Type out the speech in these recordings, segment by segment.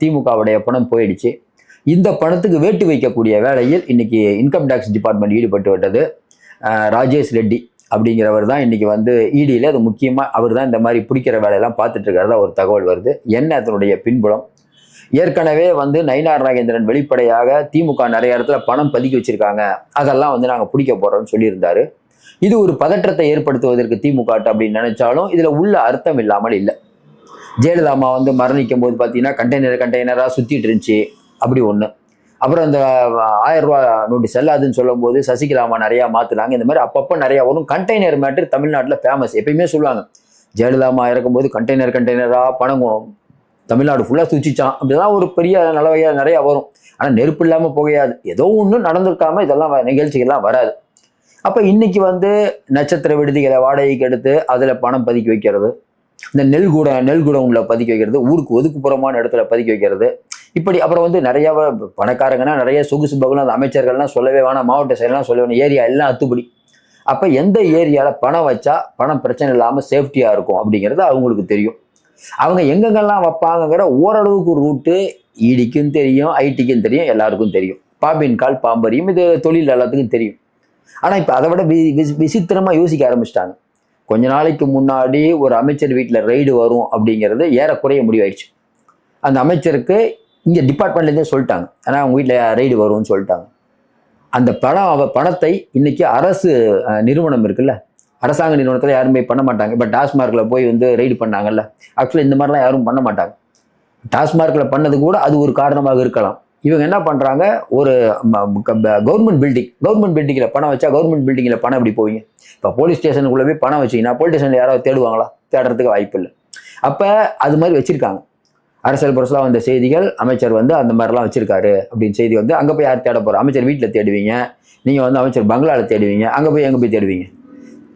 திமுகவுடைய பணம் போயிடுச்சு. இந்த பணத்துக்கு வேட்டு வைக்கக்கூடிய வேலையில் இன்னைக்கு இன்கம் டேக்ஸ் டிபார்ட்மெண்ட் ஈடுபட்டு விட்டது. ராஜேஷ் ரெட்டி அப்படிங்கிறவர் தான் இன்னைக்கு வந்து இடியில் அது முக்கியமாக அவர் தான் இந்த மாதிரி பிடிக்கிற வேலையெல்லாம் பார்த்துட்டு இருக்கிறதா ஒரு தகவல் வருது. என்ன அதனுடைய பின்புலம்? ஏற்கனவே வந்து நயினார் நாகேந்திரன் வெளிப்படையாக திமுக நிறைய இடத்துல பணம் பதுக்கி வச்சிருக்காங்க. அதெல்லாம் வந்து நாங்கள் பிடிக்க போகிறோம்னு சொல்லியிருந்தாரு. இது ஒரு பதற்றத்தை ஏற்படுத்துவதற்கு திமுக அப்படின்னு நினைச்சாலும் இதில் உள்ள அர்த்தம் இல்லாமல் இல்லை. ஜெயலலிதா அம்மா வந்து மரணிக்கும் போது பார்த்தீங்கன்னா கண்டெய்னர் கண்டெய்னராக சுற்றிட்டு இருந்துச்சு. அப்படி ஒன்று அப்புறம் அந்த ஆயிரம் ரூபா நோட்டு செல்லாதுன்னு சொல்லும்போது சசிகலா அம்மா நிறையா மாற்றினாங்க இந்த மாதிரி அப்பப்போ நிறையா வரும். கண்டெய்னர் மேட்ரு தமிழ்நாட்டில் ஃபேமஸ் எப்பயுமே சொல்லுவாங்க. ஜெயலலிதா அம்மா இறக்கும்போது கண்டெய்னர் கண்டெய்னராக பணம் தமிழ்நாடு ஃபுல்லாக சுற்றிச்சான் அப்படிதான் ஒரு பெரிய நிலவையாக நிறையா வரும். ஆனால் நெருப்பு இல்லாமல் புகையாது. ஏதோ ஒன்றும் நடந்திருக்காமல் இதெல்லாம் வ- நிகழ்ச்சிகள்லாம் வராது. அப்போ இன்னைக்கு வந்து நட்சத்திர விடுதிகளை வாடகைக்கு எடுத்து அதில் பணம் பதுக்கி வைக்கிறது. இந்த நெல் கூட நெல் குடவுன்ல பதுக்கி வைக்கிறது ஊருக்கு ஒதுக்குப்புறமான இடத்துல பதுக்கி வைக்கிறது. இப்படி அப்புறம் வந்து நிறைய பணக்காரங்கன்னா நிறைய சொகுசு பகலும் அந்த அமைச்சர்கள்லாம் சொல்லவே வேணாம் மாவட்ட செயலாம் சொல்ல வேணும் ஏரியா எல்லாம் அத்துப்படி. அப்போ எந்த ஏரியாவில் பணம் வச்சா பணம் பிரச்சனை இல்லாமல் சேஃப்டியாக இருக்கும் அப்படிங்கிறது அவங்களுக்கு தெரியும். அவங்க எங்கெங்கெல்லாம் வைப்பாங்கங்கிற ஓரளவுக்கு ரூட்டு இடிக்கும் தெரியும் ஐடிக்கும் தெரியும் எல்லாருக்கும் தெரியும். பாம்பின் கால் பாம்பரியும் இது தொழில் எல்லாத்துக்கும் தெரியும். ஆனால் இப்போ அதை விட வி விசி- விசித்திரமா யோசிக்க ஆரம்பிச்சிட்டாங்க. கொஞ்ச நாளைக்கு முன்னாடி ஒரு அமைச்சர் வீட்டில் ரைடு வரும் அப்படிங்கிறது ஏறக்குறைய முடிவாயிடுச்சு. அந்த அமைச்சருக்கு இங்கே டிபார்ட்மெண்ட்லேருந்தே சொல்லிட்டாங்க. ஏன்னா அவங்க வீட்டில் ரைடு வரும்னு சொல்லிட்டாங்க. அந்த பணம் அவ பணத்தை இன்னைக்கு அரசு நிறுவனம் இருக்குல்ல அரசாங்க நிறுவனத்தில் யாருமே பண்ண மாட்டாங்க. இப்போ டாஸ்மார்க்கில் போய் வந்து ரைடு பண்ணாங்கல்ல ஆக்சுவலி இந்த மாதிரிலாம் யாரும் பண்ண மாட்டாங்க. டாஸ்மார்க்கில் பண்ணது கூட அது ஒரு காரணமாக இருக்கலாம். இவங்க என்ன பண்றாங்க? ஒரு கவர்மெண்ட் பில்டிங் கவர்மெண்ட் பில்டிங்கில் பணம் வச்சா கவர்மெண்ட் பில்டிங்கில் பணம் எப்படி போவீங்க? இப்போ போலீஸ் ஸ்டேஷனுக்குள்ளே போய் பணம் வச்சிங்கன்னா போலீஸ் ஸ்டேஷனில் யாராவது தேடுவாங்களா? தேடுறதுக்கு வாய்ப்பு இல்லை. அப்போ அது மாதிரி வச்சிருக்காங்க. அரசியல் புரசலாக வந்த செய்திகள் அமைச்சர் வந்து அந்த மாதிரிலாம் வச்சிருக்காரு அப்படின்னு செய்தி வந்து அங்கே போய் யார் தேட போகிறோம் அமைச்சர் வீட்டில் தேடுவீங்க. நீங்கள் வந்து அமைச்சர் பங்களாவில் தேடுவீங்க. அங்கே போய் எங்கே போய் தேடுவீங்க?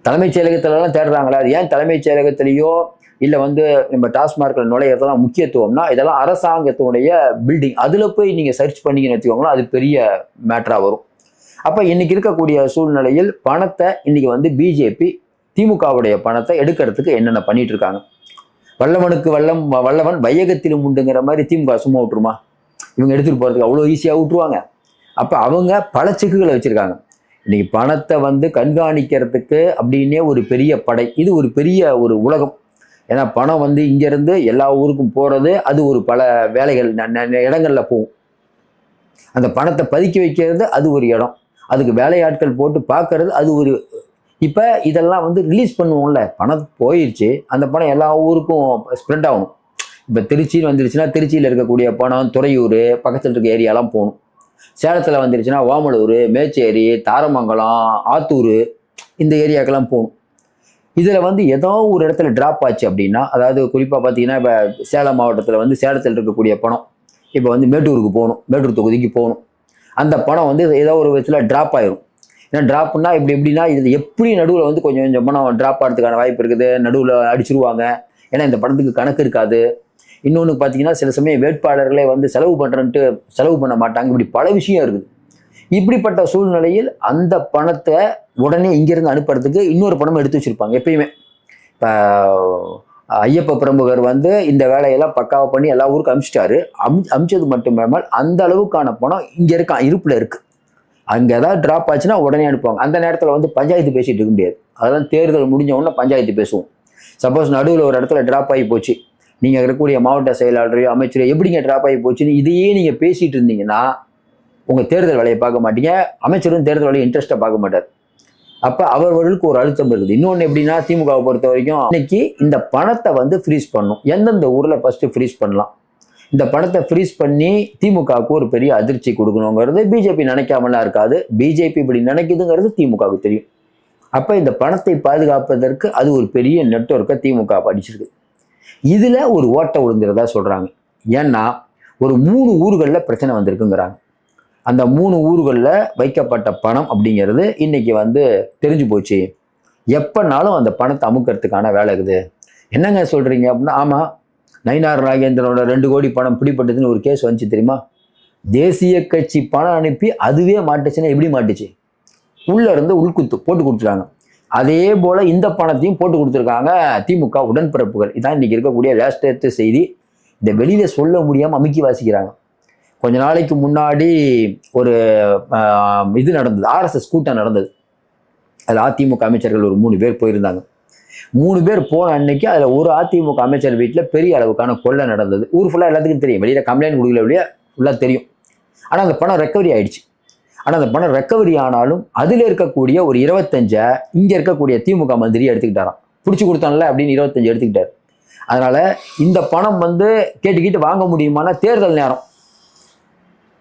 தலைமைச் செயலகத்திலலாம் தேடுறாங்களா அது ஏன் தலைமைச் செயலகத்திலேயோ இல்லை வந்து நம்ம டாஸ்மார்க்கில் நுழையிறதெல்லாம் முக்கியத்துவம்னா இதெல்லாம் அரசாங்கத்தினுடைய பில்டிங் அதில் போய் நீங்கள் சர்ச் பண்ணீங்கன்னு வச்சுக்கோங்களேன் அது பெரிய மேட்டராக வரும். அப்போ இன்னைக்கு இருக்கக்கூடிய சூழ்நிலையில் பணத்தை இன்னைக்கு வந்து பிஜேபி திமுகவுடைய பணத்தை எடுக்கிறதுக்கு என்னென்ன பண்ணிட்டு இருக்காங்க? வல்லவனுக்கு வல்லம் வல்லவன் வையகத்திலும் உண்டுங்கிற மாதிரி திமுக சும்மா விட்டுருமா? இவங்க எடுத்துகிட்டு போகிறதுக்கு அவ்வளோ ஈஸியாக விட்டுருவாங்க. அப்போ அவங்க பல சிக்குகளை வச்சுருக்காங்க. இன்னைக்கு பணத்தை வந்து கண்காணிக்கிறதுக்கு அப்படின்னே ஒரு பெரிய படை. இது ஒரு பெரிய ஒரு உலகம். ஏன்னா பணம் வந்து இங்கேருந்து எல்லா ஊருக்கும் போகிறது அது ஒரு பல வேலைகள் இடங்களில் போகும். அந்த பணத்தை பதுக்கி வைக்கிறது அது ஒரு இடம். அதுக்கு வேலையாட்கள் போட்டு பார்க்கறது அது ஒரு இப்போ இதெல்லாம் வந்து ரிலீஸ் பண்ணுவோம்ல பணம் போயிடுச்சு அந்த பணம் எல்லா ஊருக்கும் ஸ்ப்ரெட் ஆகும் இப்போ திருச்சின்னு வந்துருச்சுன்னா திருச்சியில் இருக்கக்கூடிய பணம் துறையூர் பக்கத்தில் இருக்க ஏரியாலாம் போகணும். சேலத்தில் வந்துருச்சுன்னா ஓமலூர் மேச்சேரி தாரமங்கலம் ஆத்தூர் இந்த ஏரியாக்கெல்லாம் போகணும். இதில் வந்து ஏதோ ஒரு இடத்துல ட்ராப் ஆச்சு அப்படின்னா அதாவது குறிப்பாக பார்த்தீங்கன்னா இப்போ சேலம் மாவட்டத்தில் வந்து சேலத்தில் இருக்கக்கூடிய பணம் இப்போ வந்து மேட்டூருக்கு போகணும் மேட்டூர் தொகுதிக்கு போகணும். அந்த பணம் வந்து ஏதோ ஒரு விதத்தில் ட்ராப் ஆயிரும். ஏன்னா ட்ராப்னா இப்படி எப்படின்னா இது எப்படி நடுவில் வந்து கொஞ்சம் கொஞ்சம் பணம் ட்ராப் ஆகிறதுக்கான வாய்ப்பு இருக்குது நடுவில் அடிச்சிருவாங்க. ஏன்னா இந்த பணத்துக்கு கணக்கு இருக்காது. இன்னொன்று பார்த்தீங்கன்னா சில சமயம் வேட்பாளர்களே வந்து செலவு பண்ணுறன்ட்டு செலவு பண்ண மாட்டாங்க. இப்படி பல விஷயம் இருக்குது. இப்படிப்பட்ட சூழ்நிலையில் அந்த பணத்தை உடனே இங்கிருந்து அனுப்புறதுக்கு இன்னொரு பணம் எடுத்து வச்சிருப்பாங்க எப்பயுமே. இப்போ ஐயப்ப பிரமுகர் வந்து இந்த வேலையெல்லாம் பக்காவாக பண்ணி எல்லா ஊருக்கும் அமிச்சிட்டாரு. அம் அமிச்சது மட்டும் இல்லாமல் அந்த அளவுக்கான பணம் இங்கே இருக்கான் இருப்பில் இருக்குது அங்கே ஏதாவது ட்ராப் ஆச்சுன்னா உடனே அனுப்புவாங்க. அந்த நேரத்தில் வந்து பஞ்சாயத்து பேசிட்டு இருக்க முடியாது. அதெல்லாம் தேர்தல் முடிஞ்ச உடனே பஞ்சாயத்து பேசுவோம். சப்போஸ் நடுவில் ஒரு இடத்துல ட்ராப் ஆகி போச்சு. நீங்கள் இருக்கக்கூடிய மாவட்ட செயலாளரையோ அமைச்சரையோ எப்படிங்க ட்ராப் ஆகி போச்சுன்னு இதையே நீங்கள் பேசிகிட்டு இருந்தீங்கன்னா உங்கள் தேர்தல் வேலையை பார்க்க மாட்டீங்க. அமைச்சரும் தேர்தல் வேலையை இன்ட்ரெஸ்ட்டாக பார்க்க மாட்டார். அப்போ அவர்களுக்கு ஒரு அழுத்தம் இருக்குது. இன்னொன்று எப்படின்னா திமுகவை பொறுத்த வரைக்கும் இன்னைக்கு இந்த பணத்தை வந்து ஃப்ரீஸ் பண்ணும் எந்தெந்த ஊரில் ஃபஸ்ட்டு ஃப்ரீஸ் பண்ணலாம். இந்த பணத்தை ஃப்ரீஸ் பண்ணி திமுகவுக்கு ஒரு பெரிய அதிர்ச்சி கொடுக்கணுங்கிறது பிஜேபி நினைக்காமலாம் இருக்காது. பிஜேபி இப்படி நினைக்குதுங்கிறது திமுகவுக்கு தெரியும். அப்போ இந்த பணத்தை பாதுகாப்பதற்கு அது ஒரு பெரிய நெட்வொர்க்கை திமுக படிச்சிருக்கு இதில் ஒரு ஓட்டை விழுந்துறதா சொல்கிறாங்க ஏன்னா ஒரு மூணு ஊர்களில் பிரச்சனை வந்திருக்குங்கிறாங்க. அந்த மூணு ஊர்களில் வைக்கப்பட்ட பணம் அப்படிங்கிறது இன்னைக்கு வந்து தெரிஞ்சு போச்சு. எப்போனாலும் அந்த பணத்தை அமுக்கிறதுக்கான வேலை இருக்குது. என்னங்க சொல்கிறீங்க அப்படின்னா ஆமாம் நயினார் நாகேந்திரனோட ரெண்டு கோடி பணம் பிடிப்பட்டதுன்னு ஒரு கேஸ் வந்துச்சு தெரியுமா? தேசிய கட்சி பணம் அனுப்பி அதுவே மாட்டுச்சுன்னா எப்படி மாட்டுச்சு? உள்ளே இருந்து உள்குத்து போட்டு கொடுத்துருக்காங்க அதே போல் இந்த பணத்தையும் போட்டு கொடுத்துருக்காங்க திமுக உடன்பிறப்புகள். இதான் இன்றைக்கி இருக்கக்கூடிய லேஸ்டேட் செய்தி. இந்த வெளியில் சொல்ல முடியாமல் அமுக்கி வாசிக்கிறாங்க. கொஞ்ச நாளைக்கு முன்னாடி ஒரு இது நடந்தது. ஆர்எஸ்எஸ் கூட்டம் நடந்தது. அதில் அதிமுக அமைச்சர்கள் ஒரு மூணு பேர் போயிருந்தாங்க. மூணு பேர் போன அன்னைக்கு அதில் ஒரு அதிமுக அமைச்சர் வீட்டில் பெரிய அளவுக்கான கொள்ளை நடந்தது. ஊர் ஃபுல்லாக எல்லாத்துக்கும் தெரியும். வெளியில் கம்ப்ளைண்ட் கொடுக்கல வெளியே ஃபுல்லாக தெரியும். ஆனால் அந்த பணம் ரெக்கவரி ஆயிடுச்சு. ஆனால் அந்த பணம் ரெக்கவரி ஆனாலும் அதில் இருக்கக்கூடிய ஒரு இருபத்தஞ்சை இங்கே இருக்கக்கூடிய திமுக மந்திரி எடுத்துக்கிட்டாராம். பிடிச்சி கொடுத்தான்ல அப்படின்னு இருபத்தஞ்சு எடுத்துக்கிட்டார். அதனால் இந்த பணம் வந்து கேட்டுக்கிட்டு வாங்க முடியுமானா தேர்தல் நேரம்.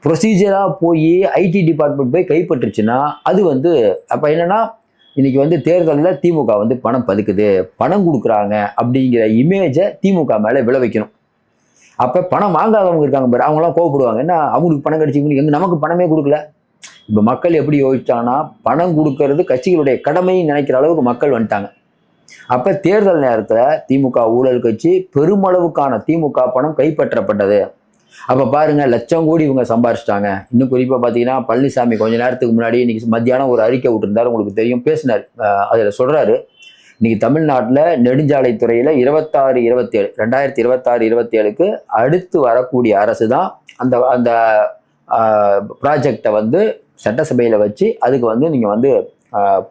ப்ரொசீஜராக போய் ஐடி டிபார்ட்மெண்ட் போய் கைப்பற்றுச்சுன்னா அது வந்து அப்போ என்னென்னா இன்றைக்கி வந்து தேர்தலில் திமுக வந்து பணம் பதுக்குது. பணம் கொடுக்குறாங்க அப்படிங்கிற இமேஜை திமுக மேலே விளை வைக்கணும். அப்போ பணம் வாங்காதவங்க இருக்காங்க பாரு அவங்களாம் கோவப்படுவாங்க. என்ன அவங்களுக்கு பணம் கிடைச்சி எங்கே நமக்கு பணமே கொடுக்கல? இப்போ மக்கள் எப்படி யோசிச்சாங்கன்னா பணம் கொடுக்கறது கட்சிகளுடைய கடமைன்னு நினைக்கிற அளவுக்கு மக்கள் வந்துட்டாங்க. அப்போ தேர்தல் நேரத்தில் திமுக ஊழல் கட்சி பெருமளவுக்கான திமுக பணம் கைப்பற்றப்பட்டது. அப்போ பாருங்க லட்சம் கோடி இவங்க சம்பாரிச்சிட்டாங்க. இன்னும் குறிப்பாக பார்த்தீங்கன்னா பழனிசாமி கொஞ்ச நேரத்துக்கு முன்னாடி இன்றைக்கி மத்தியானம் ஒரு அறிக்கை விட்டுருந்தாரு உங்களுக்கு தெரியும் பேசினார். அதில் சொல்கிறாரு இன்றைக்கி தமிழ்நாட்டில் நெடுஞ்சாலைத்துறையில் இருபத்தாறு இருபத்தேழு ரெண்டாயிரத்தி இருபத்தாறு இருபத்தேழுக்கு அடுத்து வரக்கூடிய அரசு தான் அந்த அந்த ப்ராஜெக்டை வந்து சட்டசபையில் வச்சு அதுக்கு வந்து நீங்கள் வந்து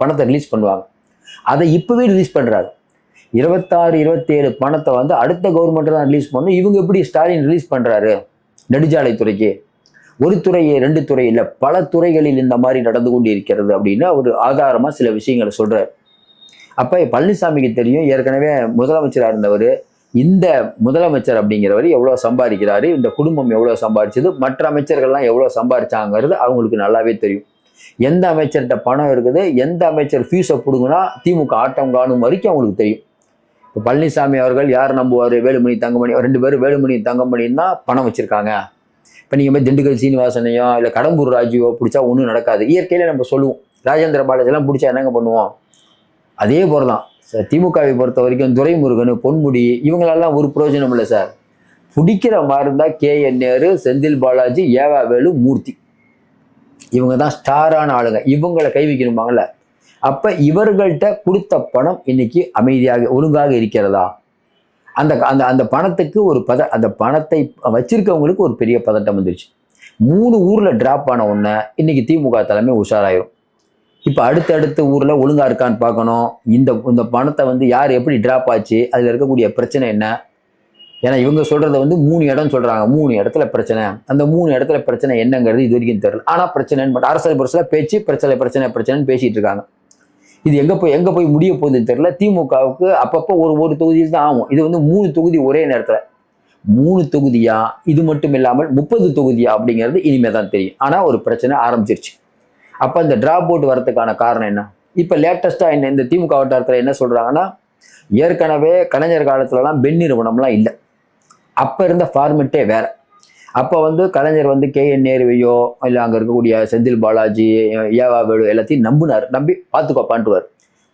பணத்தை ரிலீஸ் பண்ணுவாங்க. அதை இப்போவே ரிலீஸ் பண்ணுறாங்க இருபத்தாறு இருபத்தேழு பணத்தை வந்து அடுத்த கவர்மெண்ட் தான் ரிலீஸ் பண்ணும் இவங்க எப்படி ஸ்டாலின் ரிலீஸ் பண்ணுறாரு நெடுஞ்சாலைத்துறைக்கு. ஒரு துறையே ரெண்டு துறை இல்லை பல துறைகளில் இந்த மாதிரி நடந்து கொண்டு இருக்கிறது அப்படின்னு அவர் ஆதாரமாக சில விஷயங்களை சொல்கிறார் அப்போ பழனிசாமிக்கு தெரியும் ஏற்கனவே முதலமைச்சராக இருந்தவர். இந்த முதலமைச்சர் அப்படிங்கிறவர் எவ்வளோ சம்பாதிக்கிறாரு இந்த குடும்பம் எவ்வளோ சம்பாதிச்சது மற்ற அமைச்சர்கள்லாம் எவ்வளோ சம்பாதிச்சாங்கிறது அவங்களுக்கு நல்லாவே தெரியும். எந்த அமைச்சர்கிட்ட பணம் இருக்குது எந்த அமைச்சர் ஃபீஸை பிடுங்கினா திமுக ஆட்டம் காணும் வரைக்கும் அவங்களுக்கு தெரியும். இப்போ பழனிசாமி அவர்கள் யார் நம்புவார்? வேலுமணி தங்கமணி ரெண்டு பேரும் வேலுமணி தங்கமணின்னா தான் பணம் வச்சுருக்காங்க. இப்போ நீங்கள் போய் திண்டுக்கல் சீனிவாசனையோ இல்லை கடம்பூர் ராஜுவோ பிடிச்சா ஒன்றும் நடக்காது. இயற்கையில நம்ம சொல்லுவோம். ராஜேந்திர பாலாஜிலாம் பிடிச்சா என்னங்க பண்ணுவோம்? அதே போல தான் சார் திமுகவை பொறுத்த வரைக்கும் துரைமுருகன் பொன்முடி இவங்களெல்லாம் ஒரு பிரயோஜனம் இல்லை சார். பிடிக்கிற மாதிரி இருந்தால் K. N. Nehru Senthil Balaji E V Velu Moorthy. இவங்க தான் ஸ்டாரான ஆளுங்க. இவங்களை கை வைக்கணுமாங்களே அப்ப இவர்கள்ட்ட கொடுத்த பணம் இன்னைக்கு அமைதியாக ஒழுங்காக இருக்கிறதா? அந்த அந்த அந்த பணத்துக்கு ஒரு பத அந்த பணத்தை வச்சிருக்கவங்களுக்கு ஒரு பெரிய பதட்டம் வந்துருச்சு. மூணு ஊர்ல டிராப் ஆன உடனே இன்னைக்கு திமுக தலைமை உஷாராயிரும். இப்போ அடுத்தடுத்த ஊரில் ஒழுங்காக இருக்கான்னு பார்க்கணும். இந்த இந்த பணத்தை வந்து யார் எப்படி டிராப் ஆச்சு? அதில் இருக்கக்கூடிய பிரச்சனை என்ன? ஏன்னா இவங்க சொல்கிறத வந்து மூணு இடம் சொல்கிறாங்க மூணு இடத்துல பிரச்சனை. அந்த மூணு இடத்துல பிரச்சனை என்னங்கிறது இது வரைக்கும் தெரியல. ஆனால் பிரச்சனைன்னு மட்டும் அரசியல் புரட்சியில பேச்சு பிரச்சனை பிரச்சனை பிரச்சனைன்னு பேசிகிட்டு இருக்காங்க. இது எங்கே போய் எங்கே போய் முடிய போகுதுன்னு தெரில திமுகவுக்கு அப்பப்போ ஒரு ஒரு தொகுதியில் தான் ஆகும். இது வந்து மூணு தொகுதி ஒரே நேரத்தில். மூணு தொகுதியா? இது மட்டும் இல்லாமல் முப்பது தொகுதியா அப்படிங்கிறது இனிமே தான் தெரியும். ஆனால் ஒரு பிரச்சனை ஆரம்பிச்சிருச்சு. அப்போ இந்த டிராப் அவுட் வரதுக்கான காரணம் என்ன? இப்போ லேட்டஸ்ட்டாக என்ன இந்த திமுக வட்டாரத்தில் என்ன சொல்கிறாங்கன்னா ஏற்கனவே கலைஞர் காலத்துலலாம் பெண் நிறுவனம்லாம் இல்லை. அப்போ இருந்த ஃபார்மெட்டே வேறு. அப்போ வந்து கலைஞர் வந்து கே என் நேருவையோ இல்லை அங்கே இருக்கக்கூடிய செந்தில் பாலாஜி ஏவா வேலு எல்லாத்தையும் நம்பினார். நம்பி பார்த்துக்கோப்பான்ட்டுவார்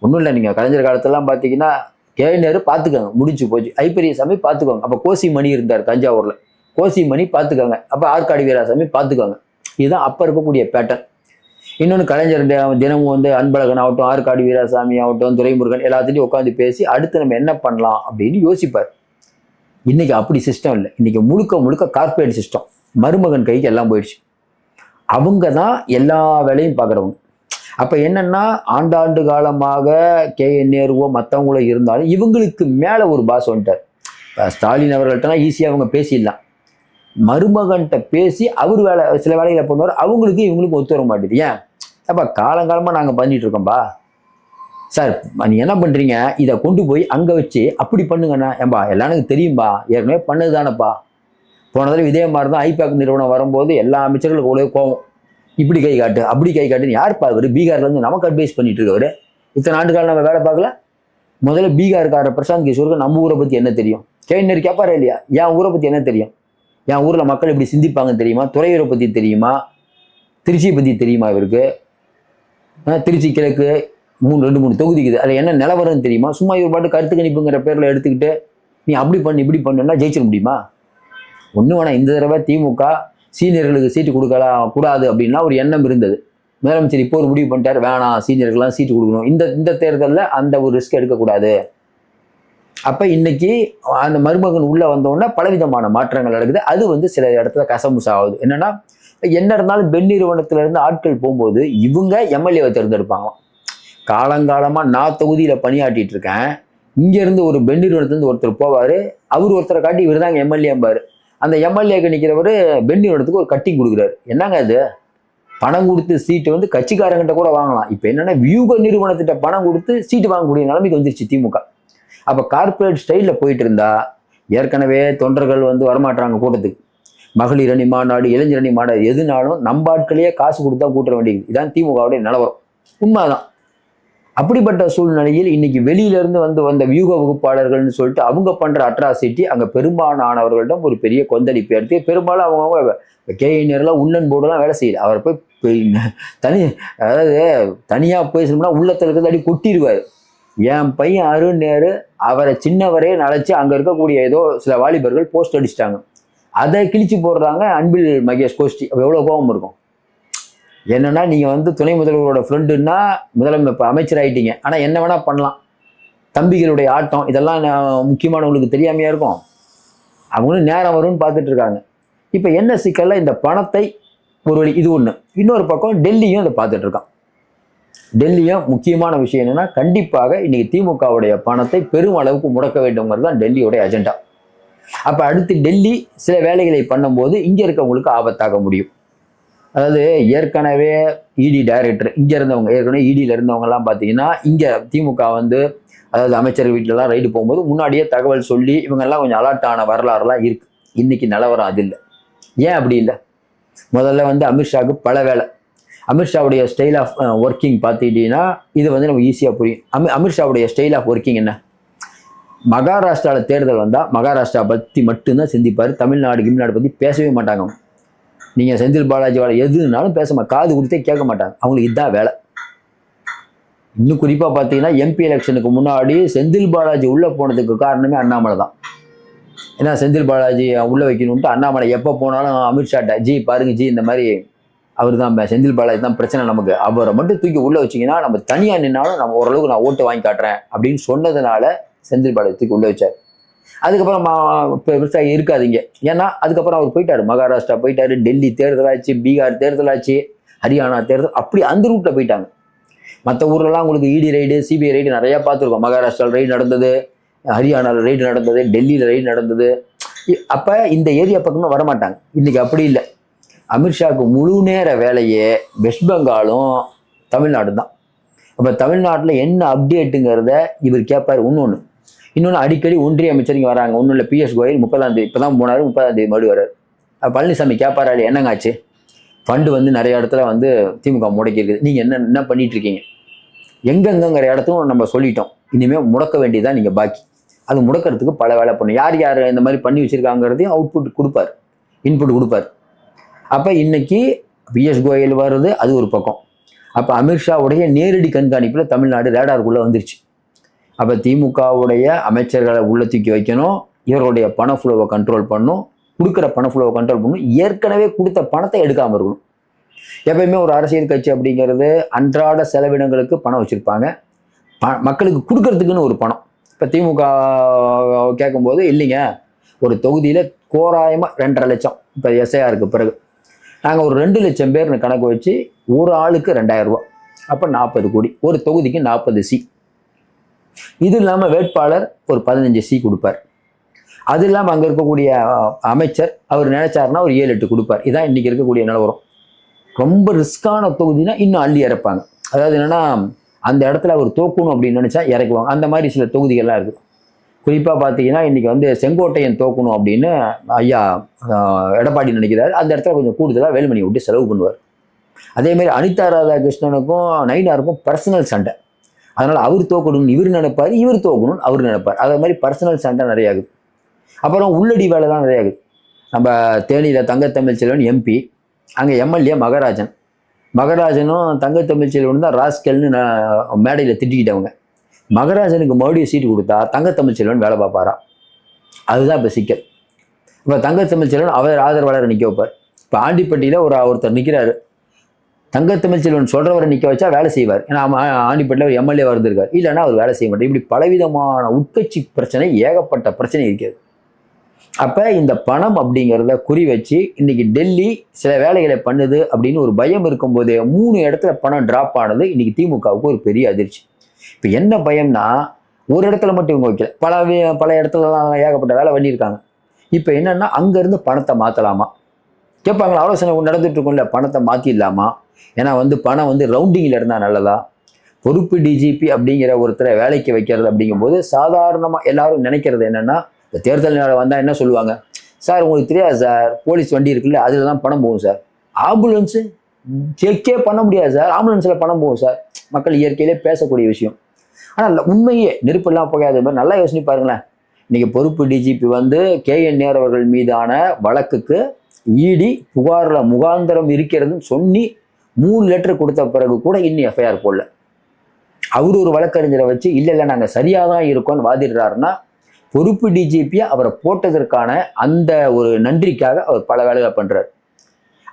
ஒன்றும் இல்லை நீங்கள் கலைஞர் காலத்தெல்லாம் பார்த்தீங்கன்னா கே என் நேரு பார்த்துக்கோங்க முடிஞ்சு போச்சு. ஐப்பெரியசாமி பார்த்துக்கோங்க அப்போ கோசி மணி இருந்தார் தஞ்சாவூரில். கோசி மணி பார்த்துக்கோங்க அப்போ ஆற்காடு வீராசாமி பார்த்துக்கோங்க இதுதான் அப்போ இருக்கக்கூடிய பேட்டர்ன் இன்னொன்று கலைஞர் தினமும் வந்து அன்பழகன் ஆகட்டும் ஆற்காடு வீராசாமி ஆகட்டும் துரைமுருகன் எல்லாத்தையும் உட்காந்து பேசி அடுத்து நம்ம என்ன பண்ணலாம் அப்படின்னு யோசிப்பார். இன்னைக்கு அப்படி சிஸ்டம் இல்லை. இன்னைக்கு முழுக்க முழுக்க கார்ப்பரேட் சிஸ்டம் மருமகன் கைக்கு எல்லாம் போயிடுச்சு. அவங்க தான் எல்லா வேலையும் பார்க்குறவங்க அப்போ என்னென்னா ஆண்டாண்டு காலமாக கே என் நேருவோ மற்றவங்களோ இருந்தாலும் இவங்களுக்கு மேலே ஒரு பாஸ் வந்துட்டார். ஸ்டாலின் அவர்கள்ட்டலாம் ஈஸியாக அவங்க பேசிடலாம். மருமகன்கிட்ட பேசி அவர் வேலை சில வேலைகளை பண்ணுவார். அவங்களுக்கு இவங்களுக்கு ஒத்து வர மாட்டேது ஏன்? அப்போ காலங்காலமாக நாங்கள் பண்ணிகிட்டு இருக்கோம்பா. சார் நீ என்ன பண்ணுறீங்க இதை கொண்டு போய் அங்கே வச்சு அப்படி பண்ணுங்கண்ணா. ஏன்பா எல்லாம் எனக்கு தெரியும்பா. ஏற்கனவே பண்ணது தானேப்பா போன தடவை இதே மாதிரி தான் ஐபேக் நிறுவனம் வரும்போது எல்லா அமைச்சர்களுக்கு ஒரே கோவம். இப்படி கை காட்டு அப்படி கை காட்டுன்னு யார்ப்பா இவர்? பீகார்லேருந்து நமக்கு அட்வைஸ் பண்ணிட்டு இருக்கவர். இத்தனை ஆண்டுகாலம் நம்ம வேலை பார்க்கல. முதல்ல பீகார்கார பிரசாந்த் கிஷோருக்கு நம்ம ஊரை பற்றி என்ன தெரியும்? கேள்வி கேட்பாரா இல்லையா? என் ஊரை பற்றி என்ன தெரியும்? என் ஊரில் மக்கள் எப்படி சிந்திப்பாங்கன்னு தெரியுமா? துறையூரை பற்றி தெரியுமா? திருச்சியை பற்றி தெரியுமா இவருக்கு? திருச்சி கிழக்கு மூணு ரெண்டு மூணு தொகுதிக்குது. அதில் என்ன நிலவரம் தெரியுமா? சும்மா இவர் பாட்டு கருத்து கணிப்புங்கிற பேரில் எடுத்துக்கிட்டு நீ அப்படி பண்ணு இப்படி பண்ணுன்னா ஜெயிச்சிட முடியுமா? ஒன்றும் வேணாம். இந்த தடவை திமுக சீனியர்களுக்கு சீட்டு கொடுக்கலாம் கூடாது அப்படின்னா ஒரு எண்ணம் இருந்தது. முதலமைச்சர் இப்போ ஒரு முடிவு பண்ணிட்டார். வேணாம் சீனியர்கள்லாம் சீட்டு கொடுக்கணும். இந்த இந்த தேர்தலில் அந்த ஒரு ரிஸ்க் எடுக்கக்கூடாது. அப்போ இன்னைக்கு அந்த மருமகன் உள்ளே வந்தோடனே பலவிதமான மாற்றங்கள் நடக்குது. அது வந்து சில இடத்துல கசமுசா ஆகுது என்னென்னா என்ன இருந்தாலும் பெண் நிறுவனத்திலேருந்து ஆட்கள் போகும்போது இவங்க எம்எல்ஏவை தேர்ந்தெடுப்பாங்க. காலங்காலமாக நான் தொகுதியில் பணியாற்றிட்டு இருக்கேன் இங்கேருந்து ஒரு பெண்ணிறுவனத்துலேருந்து ஒருத்தர் போவார். அவர் ஒருத்தரை காட்டி இவர் தாங்க எம்எல்ஏம்பார் அந்த எம்எல்ஏக்கு நிற்கிறவர் பெண் நிறுவனத்துக்கு ஒரு கட்டிங் கொடுக்குறாரு. என்னங்க அது? பணம் கொடுத்து சீட்டு வந்து கட்சிக்காரங்கிட்ட கூட வாங்கலாம். இப்போ என்னென்னா வியூக நிறுவனத்திட்ட பணம் கொடுத்து சீட்டு வாங்கக்கூடிய நிலைமைக்கு வந்துருச்சு திமுக. அப்போ கார்ப்பரேட் ஸ்டைலில் போயிட்டு இருந்தா ஏற்கனவே தொண்டர்கள் வந்து வரமாட்டாங்க கூட்டத்துக்கு. மகளிர் அணி மாநாடு இளைஞர் அணி மாநாடு எதுனாலும் நம்ம ஆட்களையே காசு கொடுத்தா கூட்டுற வேண்டியது. இதான் திமுகவுடைய நிலவரம். உண்மைதான். அப்படிப்பட்ட சூழ்நிலையில் இன்னைக்கு வெளியிலிருந்து வந்து வந்த வியூக வகுப்பாளர்கள்னு சொல்லிட்டு அவங்க பண்ற அட்ராசிட்டி அங்க பெரும்பாலானவர்களிடம் ஒரு பெரிய கொந்தளிப்பு எடுத்து பெரும்பாலும் அவங்கவுங்க கேஎன்ஆர்லாம் உள்ளன் போர்டுலாம் வேலை செய்யல. அவர் போய் தனி அதாவது தனியாக போய் சொல்லணும்னா உள்ளத்துல இருக்கிறது அடி கொட்டிடுவார். என் பையன் அருண் நேரு அவரை சின்னவரே நினச்சி அங்கே இருக்கக்கூடிய ஏதோ சில வாலிபர்கள் போஸ்ட் அடிச்சிட்டாங்க. அதை கிழிச்சு போடுறாங்க அன்பில் மகேஷ் கோஷ்டி. எவ்வளோ கோபம் இருக்கும்? என்னென்னா நீங்கள் வந்து துணை முதல்வரோட ஃப்ரெண்டுன்னா முதலமை இப்போ அமைச்சர் ஆகிட்டீங்க ஆனால் என்ன வேணால் பண்ணலாம். தம்பிகளுடைய ஆட்டம் இதெல்லாம் நான் முக்கியமானவங்களுக்கு தெரியாமையா இருக்கும். அவங்களும் நேரம் வரும்னு பார்த்துட்டு இருக்காங்க. இப்போ என்ன சிக்கலில் இந்த பணத்தை ஒரு வழி இது ஒன்று இன்னொரு பக்கம் டெல்லியும் இதை பார்த்துட்டு இருக்கான். டெல்லியும் முக்கியமான விஷயம் என்னென்னா கண்டிப்பாக இன்றைக்கி திமுகவுடைய பணத்தை பெரும் அளவுக்கு முடக்க வேண்டும்ங்கிறது தான் டெல்லியோடைய அஜெண்டா அப்போ அடுத்து டெல்லி சில வேலைகளை பண்ணும்போது இங்கே இருக்கவங்களுக்கு ஆபத்தாக முடியும். அதாவது ஏற்கனவே இடி டைரக்டர் இங்கே இருந்தவங்க ஏற்கனவே இடியில் இருந்தவங்கலாம் பார்த்தீங்கன்னா இங்கே திமுக வந்து அதாவது அமைச்சர் வீட்டிலலாம் ரைடு போகும்போது முன்னாடியே தகவல் சொல்லி இவங்கெல்லாம் கொஞ்சம் அலர்ட் ஆன வரலாறுலாம் இருக்குது இன்றைக்கி நிலவரம் அது இல்லை. ஏன் அப்படி இல்லை? முதல்ல வந்து அமித்ஷாவுக்கு பல வேலை. அமித்ஷாவுடைய ஸ்டைல் ஆஃப் ஒர்க்கிங் பார்த்துக்கிட்டீங்கன்னா இது வந்து நம்ம ஈஸியாக புரியும். அமி அமித்ஷாவுடைய ஸ்டைல் ஆஃப் ஒர்க்கிங் என்ன? மகாராஷ்டிராவில் தேர்தல் வந்தால் மகாராஷ்டிரா பற்றி மட்டும்தான் சிந்திப்பார். தமிழ்நாடு கிம்நாடு பற்றி பேசவே மாட்டாங்க நீங்கள் செந்தில் பாலாஜி வேலை எதுனாலும் பேச காது கொடுத்தே கேட்க மாட்டாங்க அவங்களுக்கு இதுதான் வேலை. இன்னும் குறிப்பாக பார்த்தீங்கன்னா எம்பி எலெக்ஷனுக்கு முன்னாடி செந்தில் பாலாஜி உள்ளே போனதுக்கு காரணமே அண்ணாமலை தான். ஏன்னா செந்தில் பாலாஜி உள்ளே வைக்கணும்ட்டு அண்ணாமலை எப்போ போனாலும் அமித்ஷாட்ட ஜி பாருங்க ஜி இந்த மாதிரி அவர் தான் செந்தில் பாலாஜி தான் பிரச்சனை நமக்கு. அவரை மட்டும் தூக்கி உள்ளே வச்சிங்கன்னா நம்ம தனியாக நின்னாலும் நம்ம ஓரளவுக்கு நான் ஓட்டு வாங்கி காட்டுறேன் அப்படின்னு சொன்னதுனால செந்தில் பாலாஜி தூக்கி உள்ளே வச்சார். அதுக்கப்புறம் பெருசாக இருக்காதீங்க. ஏன்னா அதுக்கப்புறம் அவர் போயிட்டாரு. மகாராஷ்டிரா போயிட்டாரு டெல்லி தேர்தலாச்சு பீகார் தேர்தலாச்சு ஹரியானா தேர்தல் அப்படி அந்த ரூட்டில் போயிட்டாங்க. மற்ற ஊர்லலாம் உங்களுக்கு இடி ரைடு சிபிஐ ரைடு நிறையா பார்த்துருக்கோம். மகாராஷ்டிராவில் ரைடு நடந்தது ஹரியானாவில் ரைடு நடந்தது டெல்லியில் ரைடு நடந்தது. அப்போ இந்த ஏரியா பக்கமே வரமாட்டாங்க. இன்றைக்கி அப்படி இல்லை. அமித்ஷாவுக்கு முழு நேர வேலையே வெஸ்ட் பெங்காலும் தமிழ்நாடு தான் அப்போ தமிழ்நாட்டில் என்ன அப்டேட்டுங்கிறத இவர் கேட்பார் இன்னொன்று இன்னொன்று அடிக்கடி ஒன்றிய அமைச்சர் இங்கே வராங்க. ஒன்றும் இல்லை பிஎஸ் கோயல் முப்பதாம் தேதி இப்போ தான் போனார் முப்பதாம் தேதி மறுபடியும் வர்றாரு. அப்ப பழனிசாமி கேட்பாரு என்னங்காச்சு ஃபண்டு வந்து நிறைய இடத்துல வந்து திமுக முடக்கி இருக்குது. நீங்கள் என்ன என்ன பண்ணிட்டு இருக்கீங்க? எங்கெங்கங்கிற இடத்தும் நம்ம சொல்லிட்டோம். இனிமேல் முடக்க வேண்டியதான் நீங்கள் பாக்கி. அது முடக்கிறதுக்கு பல வேலை பண்ணும். யார் யார் இந்த மாதிரி பண்ணி வச்சுருக்காங்கிறதையும் அவுட்புட் கொடுப்பார். இன்புட் கொடுப்பார். அப்போ இன்னைக்கு பிஎஸ் கோயல் வர்றது அது ஒரு பக்கம். அப்போ அமித்ஷாவுடைய நேரடி கண்காணிப்பில் தமிழ்நாடு ரேடாருக்குள்ளே வந்துருச்சு. அப்போ திமுகவுடைய அமைச்சர்களை உள்ள தூக்கி வைக்கணும். இவருடைய பணஃப்ளோவை கண்ட்ரோல் பண்ணும் கொடுக்குற பணஃப்ளோவை கண்ட்ரோல் பண்ணணும். ஏற்கனவே கொடுத்த பணத்தை எடுக்காமல் இருக்கணும். எப்பயுமே ஒரு அரசியல் கட்சி அப்படிங்கிறது அன்றாட செலவினங்களுக்கு பணம் வச்சுருப்பாங்க. ப மக்களுக்கு கொடுக்கறதுக்குன்னு ஒரு பணம். இப்போ திமுக கேட்கும்போது இல்லைங்க ஒரு தொகுதியில் கோராயமாக ரெண்டரை லட்சம். இப்போ எஸ்ஐஆருக்கு பிறகு. நாங்கள் ஒரு ரெண்டு லட்சம் பேர்னு கணக்கு வச்சு ஒரு ஆளுக்கு ரெண்டாயிரம் ரூபா அப்போ நாற்பது கோடி. ஒரு தொகுதிக்கு நாற்பது சி. இது இல்லாமல் வேட்பாளர் ஒரு பதினஞ்சு சி கொடுப்பார். அது இல்லாமல் அங்கே இருக்கக்கூடிய அமைச்சர் அவர் நினைச்சாருன்னா ஒரு ஏழு எட்டு கொடுப்பார். இதான் இன்றைக்கி இருக்கக்கூடிய நிலவரம். ரொம்ப ரிஸ்கான தொகுதினா இன்னும் அள்ளி இறப்பாங்க. அதாவது என்னன்னா அந்த இடத்துல அவர் தோக்கணும் அப்படின்னு நினச்சா இறக்குவாங்க. அந்த மாதிரி சில தொகுதிகள்லாம் இருக்குது குறிப்பாக பார்த்தீங்கன்னா இன்றைக்கி வந்து செங்கோட்டையன் தோக்கணும் அப்படின்னு ஐயா எடப்பாடி நினைக்கிறாரு. அந்த இடத்துல கொஞ்சம் கூடுதலாக வேலுமணி விட்டு செலவு பண்ணுவார். அதேமாரி அனிதா ராதாகிருஷ்ணனுக்கும் நயினாருக்கும் பர்சனல் சண்டை. அதனால் அவர் தோக்கணும்னு இவர் நினைப்பார் இவர் தோக்கணும்னு அவர் நினைப்பார். அதே மாதிரி பர்சனல் சண்டை நிறைய ஆகுது. அப்புறம் உள்ளடி வேலை தான் நிறைய ஆகுது. நம்ம தேனியில் தங்கத்தமிழ் செல்வன் எம்பி அங்கே எம்எல்ஏ மகராஜன். மகராஜனும் தங்கத்தமிழ் செல்வன் தான் ராஸ்கல்னு நான் மேடையில் திட்டிக்கிட்டவங்க. மகராஜனுக்கு மறுபடியும் சீட்டு கொடுத்தா தங்கத்தமிழ் செல்வன் வேலை பார்ப்பாரா? அதுதான் இப்போ சிக்கல். இப்போ தங்கத்தமிழ் செல்வன் அவர் ஆதரவாளர் நிற்க வைப்பார். இப்போ ஆண்டிப்பட்டியில் ஒரு ஒருத்தர் நிற்கிறாரு தங்க தமிழ்ச்செல்வன் சொல்றவரை நிக்க வச்சா வேலை செய்வார். ஏன்னா ஆண்டிப்பட்டில் ஒரு எம்எல்ஏ வந்திருக்கார் இல்லைன்னா அவர் வேலை செய்ய மாட்டார். இப்படி பலவிதமான உட்கட்சி பிரச்சனை ஏகப்பட்ட பிரச்சனை இருக்கிறது. அப்ப இந்த பணம் அப்படிங்கிறத குறி வச்சு இன்னைக்கு டெல்லி சில வேலைகளை பண்ணுது அப்படின்னு ஒரு பயம் இருக்கும்போது மூணு இடத்துல பணம் டிராப் ஆனது இன்னைக்கு திமுகவுக்கு ஒரு பெரிய அதிர்ச்சி. இப்போ என்ன பயம்னா ஒரு இடத்துல மட்டும் இவங்க வைக்கல. பல பல இடத்துலலாம் ஏகப்பட்ட வேலை பண்ணியிருக்காங்க. இப்போ என்னன்னா அங்கேருந்து பணத்தை மாற்றலாமா கேட்பாங்களா ஆலோசனை நடந்துட்டு இருக்கும்ல பணத்தை மாற்றிடலாமா ஏன்னா வந்து பணம் வந்து ரவுண்டிங்கில் இருந்தால் நல்லதா? பொறுப்பு டிஜிபி அப்படிங்கிற ஒருத்தரை வேலைக்கு வைக்கிறது அப்படிங்கும்போது சாதாரணமாக எல்லாரும் நினைக்கிறது என்னென்னா இந்த தேர்தல் நேரம் வந்தால் என்ன சொல்லுவாங்க? சார் உங்களுக்கு தெரியாது சார் போலீஸ் வண்டி இருக்குல்ல அதில் தான் பணம் போகும் சார். ஆம்புலன்ஸு? செக்கே பண்ண முடியாது சார். ஆம்புலன்ஸில் பணம் போகும் சார். மக்கள் இயற்கையிலே பேசக்கூடிய விஷயம். ஆனால் உண்மையே நெருப்பெல்லாம் போகாத. மாதிரி நல்லா யோசனை பாருங்களேன். இன்றைக்கி பொறுப்பு டிஜிபி வந்து கே என் நேர் அவர்கள் மீதான வழக்குக்கு இடி புகாரில் முகாந்திரம் இருக்கிறதுன்னு சொல்லி மூணு லெட்டர் கொடுத்த பிறகு கூட இன்னும் எஃப்ஐஆர் போடல. அவர் ஒரு வழக்கறிஞரை வச்சு இல்லை இல்லை நாங்கள் சரியாக தான் இருக்கோம்னு வாதிடுறாருன்னா பொறுப்பு டிஜிபியை அவரை போட்டதற்கான அந்த ஒரு நன்றிக்காக அவர் பல வேலைகளை பண்ணுறாரு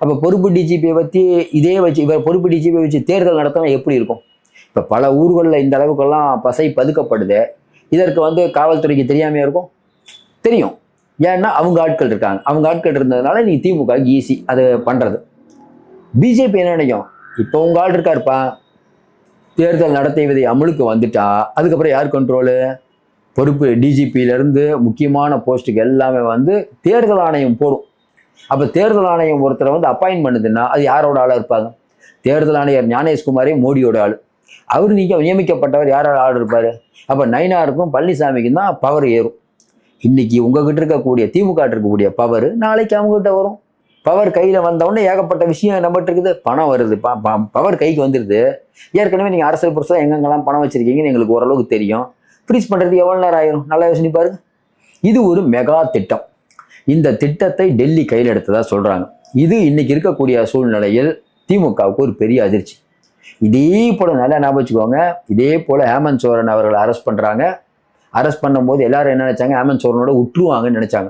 அப்போ பொறுப்பு டிஜிபியை பற்றி இதே வச்சு இவர் பொறுப்பு டிஜிபியை வச்சு தேர்தல் நடத்தினா எப்படி இருக்கும்? இப்போ பல ஊர்களில் இந்த அளவுக்கெல்லாம் பசை பதுக்கப்படுது. இதற்கு வந்து காவல்துறைக்கு தெரியாமையாக இருக்கும்? தெரியும். ஏன்னா அவங்க ஆட்கள் இருக்காங்க. அவங்க ஆட்கள் இருந்ததுனால நீ திமுக ஈஸி அது பண்ணுறது பிஜேபி என்ன நினைக்கும்? இப்போ உங்க ஆள் இருக்காருப்பா. தேர்தல் நடத்தை விதை அமலுக்கு வந்துட்டா அதுக்கப்புறம் யார் கண்ட்ரோலு பொறுப்பு டிஜிபியிலேருந்து முக்கியமான போஸ்ட்டுக்கு எல்லாமே வந்து தேர்தல் ஆணையம் போடும். அப்போ தேர்தல் ஆணையம் ஒருத்தரை வந்து அப்பாயின் பண்ணுதுன்னா அது யாரோட ஆளாக இருப்பாங்க? தேர்தல் ஆணையர் ஞானேஷ்குமாரே மோடியோட ஆள். அவர் நீங்கள் நியமிக்கப்பட்டவர் யாரோட ஆள் இருப்பார்? அப்போ நைனாருக்கும் பழனிசாமிக்கும் தான் பவர் ஏறும். இன்னைக்கு உங்ககிட்ட இருக்கக்கூடிய திமுக இருக்கக்கூடிய பவர் நாளைக்கு அவங்ககிட்ட வரும். பவர் கையில் வந்தவுடனே ஏகப்பட்ட விஷயம் நம்மகிட்ட இருக்குது? பணம் வருது. பவர் கைக்கு வந்துடுது ஏற்கனவே நீங்கள் அரசியல் புரட்சியில் எங்கெங்கெல்லாம் பணம் வச்சுருக்கீங்கன்னு எங்களுக்கு ஓரளவுக்கு தெரியும். ஃப்ரீஸ் பண்ணுறதுக்கு எவ்வளோ நேரம் ஆயிரும்? நல்லா யோசனை பாருங்க. இது ஒரு மெகா திட்டம். இந்த திட்டத்தை டெல்லி கையில் எடுத்ததாக சொல்கிறாங்க இது இன்னைக்கு இருக்கக்கூடிய சூழ்நிலையில் திமுகவுக்கு ஒரு பெரிய அதிர்ச்சி. இதே போல் நல்லா ஞாபகம் வச்சுக்கோங்க. இதே போல் ஹேமந்த் சோரன் அவர்களை அரெஸ்ட் பண்ணுறாங்க அரெஸ்ட் பண்ணும்போது எல்லாரும் என்ன நினச்சாங்க? ஹேமந்த் சோரனோட விட்டுருவாங்கன்னு நினச்சாங்க.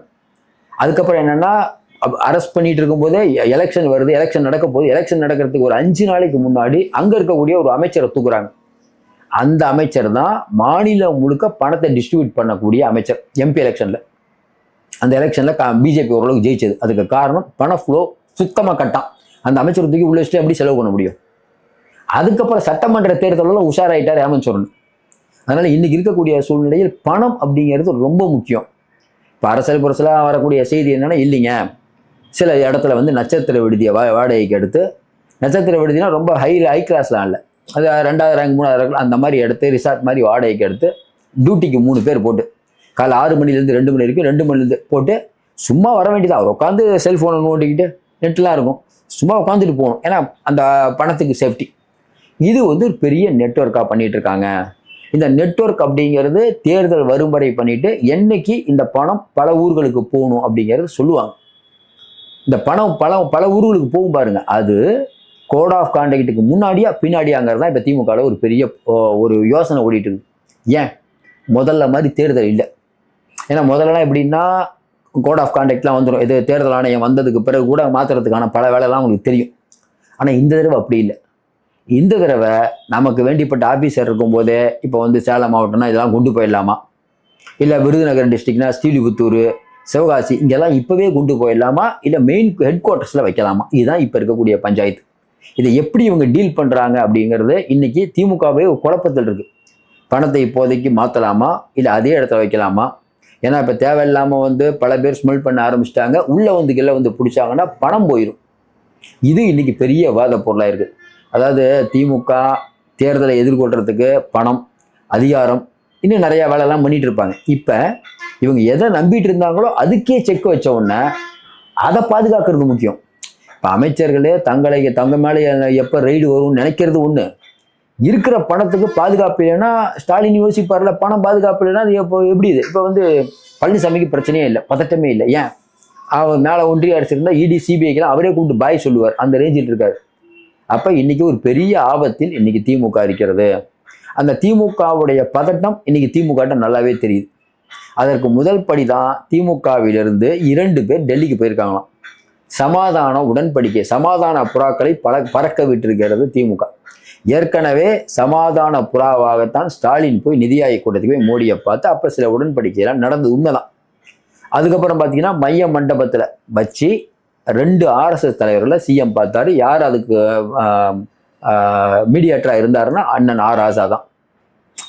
அதுக்கப்புறம் என்னன்னா அரெஸ்ட் பண்ணிட்டு இருக்கும்போதே எலெக்ஷன் வருது எலெக்ஷன் நடக்க போது எலெக்ஷன் நடக்கிறதுக்கு ஒரு அஞ்சு நாளைக்கு முன்னாடி அங்கே இருக்கக்கூடிய ஒரு அமைச்சரை தூக்குறாங்க. அந்த அமைச்சர் தான் மாநிலம் முழுக்க பணத்தை டிஸ்ட்ரிபியூட் பண்ணக்கூடிய அமைச்சர் எம்பி எலெக்ஷனில் அந்த எலெக்ஷனில் க பிஜேபி ஓரளவுக்கு ஜெயிச்சது. அதுக்கு காரணம் பண ஃப்ளோ சுத்தமாக கட்டான். அந்த அமைச்சர் தூக்கி உள்ள வச்சுட்டு எப்படி செலவு பண்ண முடியும்? அதுக்கப்புறம் சட்டமன்ற தேர்தலில் உஷாராயிட்டார் ஹேமந்த் சோரன். அதனால் இன்னைக்கு இருக்கக்கூடிய சூழ்நிலையில் பணம் அப்படிங்கிறது ரொம்ப முக்கியம். இப்போ அரசியல் புரசலாக வரக்கூடிய செய்தி என்னென்னா இல்லைங்க. சில இடத்துல வந்து நட்சத்திர விடுதியை வா வாடகைக்கு எடுத்து நட்சத்திர விடுதினா ரொம்ப ஹை ஹை கிளாஸ்லாம் இல்லை. அது ரெண்டாவது ரேங்க் மூணாவது ரேங்க் அந்த மாதிரி எடுத்து ரிசார்ட் மாதிரி வாடகைக்கு எடுத்து டியூட்டிக்கு மூணு பேர் போட்டு காலை ஆறு மணிலேருந்து ரெண்டு மணி வரைக்கும் ரெண்டு மணிலேருந்து போட்டு சும்மா வர வேண்டியது? அவர் உட்காந்து செல்ஃபோனை நோண்டிக்கிட்டு நெட்லாம் இருக்கும். சும்மா உட்காந்துட்டு போகணும். ஏன்னா அந்த பணத்துக்கு சேஃப்டி இது வந்து ஒரு பெரிய நெட்ஒர்க்காக பண்ணிகிட்டு இருக்காங்க. இந்த நெட்வொர்க் அப்படிங்கிறது தேர்தல் வரும் வரை பண்ணிட்டு என்னைக்கு இந்த பணம் பல ஊர்களுக்கு போகணும் அப்படிங்கிறது சொல்லுவாங்க. இந்த பணம் பல பல ஊர்களுக்கு போகும் பாருங்க. அது கோட் ஆஃப் கான்டாக்டுக்கு முன்னாடியா பின்னாடியாங்கிறது தான் இப்போ திமுகவில் ஒரு பெரிய ஒரு யோசனை ஓடிட்டு இருக்கு. ஏன்? முதல்ல மாதிரி தேர்தல் இல்லை. ஏன்னா முதல்லலாம் எப்படின்னா கோட் ஆஃப் கான்டாக்ட்லாம் வந்துடும் இது தேர்தல் ஆணையம் வந்ததுக்கு பிறகு கூட மாற்றுறதுக்கான பல வேலைலாம் உங்களுக்கு தெரியும். ஆனால் இந்த தடவை அப்படி இல்லை. இந்த தடவை நமக்கு வேண்டிப்பட்ட ஆஃபீஸர் இருக்கும்போதே இப்போ வந்து சேலம் மாவட்டம்னா இதெல்லாம் கொண்டு போயிடலாமா? இல்லை விருதுநகர் டிஸ்ட்ரிக்னா ஸ்ரீலிபுத்தூர் சிவகாசி இங்கெல்லாம் இப்போவே கொண்டு போயிடலாமா? இல்லை மெயின் ஹெட் குவார்ட்டர்ஸில் வைக்கலாமா? இதுதான் இப்போ இருக்கக்கூடிய பஞ்சாயத்து. இதை எப்படி இவங்க டீல் பண்ணுறாங்க அப்படிங்கிறது இன்னைக்கு திமுகவே ஒரு குழப்பத்தில் இருக்குது பணத்தை இப்போதைக்கு மாற்றலாமா இல்லை அதே இடத்துல வைக்கலாமா? ஏன்னா இப்போ தேவையில்லாமல் வந்து பல பேர் ஸ்மெல் பண்ண ஆரம்பிச்சிட்டாங்க. உள்ளே வந்து கீழே வந்து பிடிச்சாங்கன்னா பணம் போயிடும் இது இன்றைக்கி பெரிய வாத பொருளாக இருக்குது அதாவது திமுக தேர்தலை எதிர்கொள்கிறதுக்கு பணம் அதிகாரம் இன்னும் நிறையா வேலைலாம் பண்ணிட்டு இருப்பாங்க இப்போ இவங்க எதை நம்பிட்டு இருந்தாங்களோ அதுக்கே செக் வச்ச உடனே அதை பாதுகாக்கிறது முக்கியம். இப்போ அமைச்சர்களே தங்களை தங்க மேலே எப்போ ரைடு வரும்னு நினைக்கிறது ஒன்று இருக்கிற பணத்துக்கு பாதுகாப்பு இல்லைன்னா ஸ்டாலின் யோசிப்பார்ல பணம் பாதுகாப்பு இல்லைன்னா அது எப்போ எப்படி இது? இப்போ வந்து பழனிசாமிக்கு பிரச்சனையே இல்லை பதட்டமே இல்லை. ஏன்? அவர் மேலே ஒன்றிய அரசு இருந்தால் இடி சிபிஐக்கெல்லாம் அவரே கூப்பிட்டு பாய் சொல்லுவார். அந்த ரேஞ்சில் இருக்கார். அப்போ இன்றைக்கி ஒரு பெரிய ஆபத்தில் இன்றைக்கி திமுக இருக்கிறது. அந்த திமுகவுடைய பதட்டம் இன்னைக்கு திமுக நல்லாவே தெரியுது. அதற்கு முதல் படி தான் திமுகவிலிருந்து இரண்டு பேர் டெல்லிக்கு போயிருக்காங்களாம். சமாதான உடன்படிக்கை சமாதான புறாக்களை பல பறக்க விட்டிருக்கிறது திமுக. ஏற்கனவே சமாதான புறாவாகத்தான் ஸ்டாலின் போய் நிதி ஆயோக் கூட்டத்துக்கு போய் மோடியை பார்த்து அப்போ சில உடன்படிக்கையெல்லாம் நடந்தது உண்மைதான். அதுக்கப்புறம் பார்த்தீங்கன்னா மைய மண்டபத்தில் வச்சு ரெண்டு ஆர்எஸ்எஸ் தலைவர்களை சிஎம் பார்த்தாரு. யார் அதுக்கு மீடியேட்டராக இருந்தாருன்னா அண்ணன் ஆர் ராசா தான்.